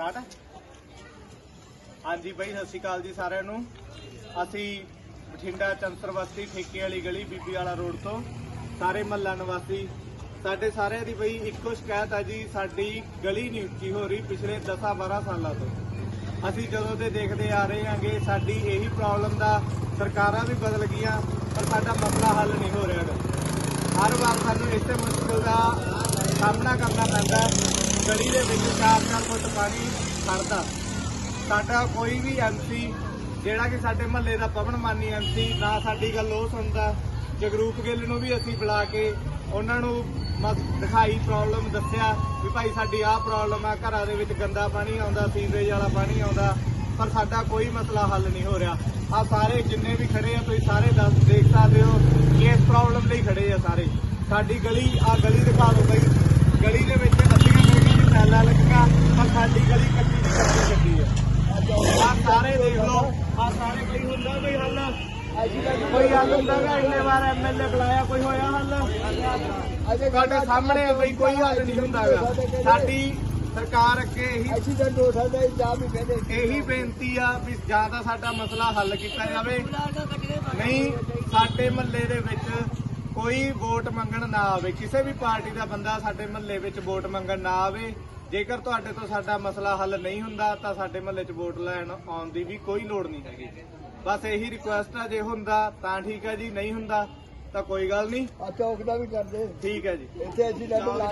Start ਹਾਂਜੀ ਬਾਈ, ਸਤਿ ਸ਼੍ਰੀ ਅਕਾਲ ਜੀ ਸਾਰਿਆਂ ਨੂੰ। ਅਸੀਂ ਬਠਿੰਡਾ ਚੰਸਰ ਬਸਤੀ ਠੇਕੇ ਵਾਲੀ ਗਲੀ ਬੀਬੀ ਵਾਲਾ ਰੋਡ ਤੋਂ ਸਾਰੇ ਮਹੱਲਾ ਨਿਵਾਸੀ, ਸਾਡੇ ਸਾਰਿਆਂ ਦੀ ਬਈ ਇੱਕੋ ਸ਼ਿਕਾਇਤ ਆ ਜੀ, ਸਾਡੀ ਗਲੀ ਨਹੀਂ ਉੱਚੀ ਹੋ ਰਹੀ ਪਿਛਲੇ 10-12 ਸਾਲਾਂ ਤੋਂ। ਅਸੀਂ ਜਦੋਂ ਦੇ ਦੇਖਦੇ ਆ ਰਹੇ ਹਾਂਗੇ, ਸਾਡੀ ਇਹੀ ਪ੍ਰੋਬਲਮ ਦਾ ਸਰਕਾਰਾਂ ਵੀ ਬਦਲ ਗਈਆਂ, ਪਰ ਸਾਡਾ ਮਸਲਾ ਹੱਲ ਨਹੀਂ ਹੋ ਰਿਹਾ ਗਾ। ਹਰ ਵਾਰ ਸਾਨੂੰ ਇਸੇ ਮੁਸ਼ਕਲ ਦਾ ਸਾਹਮਣਾ ਕਰਨਾ ਪੈਂਦਾ ਗਲੀ ਦੇ ਵਿੱਚ 4-4 ਫੁੱਟ ਪਾਣੀ ਖੜਦਾ ਸਾਡਾ ਕੋਈ ਵੀ ਐਮਸੀ ਜਿਹੜਾ ਕਿ ਸਾਡੇ ਮਹੱਲੇ ਦਾ ਪਵਨ ਮਾਨੀ ਐਮਸੀ ਨਾ ਸਾਡੀ ਗੱਲ ਉਹ ਸੁਣਦਾ। ਜਗਰੂਪ ਗਿੱਲ ਨੂੰ ਵੀ ਅਸੀਂ ਬੁਲਾ ਕੇ ਉਹਨਾਂ ਨੂੰ ਮ- ਦਿਖਾਈ ਪ੍ਰੋਬਲਮ ਦੱਸਿਆ ਵੀ ਭਾਈ ਸਾਡੀ ਆਹ ਪ੍ਰੋਬਲਮ ਆ, ਘਰਾਂ ਦੇ ਵਿੱਚ ਗੰਦਾ ਪਾਣੀ ਆਉਂਦਾ, ਸੀਵਰੇਜ ਵਾਲਾ ਪਾਣੀ ਆਉਂਦਾ, ਪਰ ਸਾਡਾ ਕੋਈ ਮਸਲਾ ਹੱਲ ਨਹੀਂ ਹੋ ਰਿਹਾ। ਆ ਸਾਰੇ ਜਿੰਨੇ ਵੀ ਖੜੇ ਆ, ਤੁਸੀਂ ਸਾਰੇ ਦੱਸ, ਦੇਖ ਸਕਦੇ ਹੋ ਕਿ ਇਸ ਪ੍ਰੋਬਲਮ ਲਈ ਖੜੇ ਆ ਸਾਰੇ। ਸਾਡੀ ਗਲੀ ਆ ਗਲੀ ਦਿਖਾ ਦਿਓ ਬਈ ਗਲੀ ਦੇ ਵਿੱਚ ਅੱਧੀਆਂ ਗਲੀਆਂ ਦੀ ਟੈਲਾਂ ਲੱਗੀਆਂ ਪਰ ਸਾਡੀ ਗਲੀ ਕੱਚੀ ਦੀ ਕੱਚੀ ਕੱਚੀ ਆ ਆ ਸਾਰੇ ਦੇਖ ਲਓ ਆ ਸਾਰੇ ਕੋਈ ਹੁੰਦਾ ਕੋਈ ਹੱਲ? ਕੋਈ ਹੱਲ ਹੁੰਦਾ ਗਾ? ਇੰਨੇ ਵਾਰ ਐਮਐਲਏ ਬੁਲਾਇਆ ਕੋਈ ਹੋਇਆ ਹੱਲ? ਤੁਹਾਡੇ ਸਾਹਮਣੇ ਆ ਬਈ ਕੋਈ ਹੱਲ ਨਹੀਂ ਹੁੰਦਾ ਗਾ। ਸਾਡੀ ਸਰਕਾਰ ਅੱਗੇ ਇਹੀ ਐਕਸੀਡੈਂਟ ਹੋ ਸਕਦਾ ਹੈ ਜਾਂ ਵੀ ਕਹਿੰਦੇ ਇਹੀ ਬੇਨਤੀ ਆ ਵੀ ਜਾਂ ਤਾਂ ਸਾਡਾ ਮਸਲਾ ਹੱਲ ਕੀਤਾ ਜਾਵੇ। ਨਹੀਂ ਸਾਡੇ ਮਹੱਲੇ ਦੇ ਵਿੱਚ ਕੋਈ ਵੋਟ ਮੰਗਣ ਨਾ ਆਵੇ। ਕਿਸੇ ਵੀ ਪਾਰਟੀ ਦਾ ਬੰਦਾ ਸਾਡੇ ਮਹੱਲੇ ਵਿੱਚ ਵੋਟ ਮੰਗਣ ਨਾ ਆਵੇ। ਜੇਕਰ ਤੁਹਾਡੇ ਤੋਂ ਸਾਡਾ ਮਸਲਾ ਹੱਲ ਨਹੀਂ ਹੁੰਦਾ ਤਾਂ ਸਾਡੇ ਮਹੱਲੇ 'ਚ ਵੋਟ ਲੈਣ ਆਉਣ ਦੀ ਵੀ ਕੋਈ ਲੋੜ ਨਹੀਂ ਹੈਗੀ। ਬਸ ਇਹੀ ਰਿਕੁਐਸਟ ਆ ਜੇ ਹੁੰਦਾ ਤਾਂ ਠੀਕ ਹੈ ਜੀ ਨਹੀਂ ਹੁੰਦਾ ਤਾਂ ਕੋਈ ਗੱਲ ਨਹੀਂ। ਆ ਚੌਕ ਦਾ ਵੀ ਕਰਦੇ। ਠੀਕ ਹੈ ਜੀ। ਇੱਥੇ ਐਕਸੀਡੈਂਟ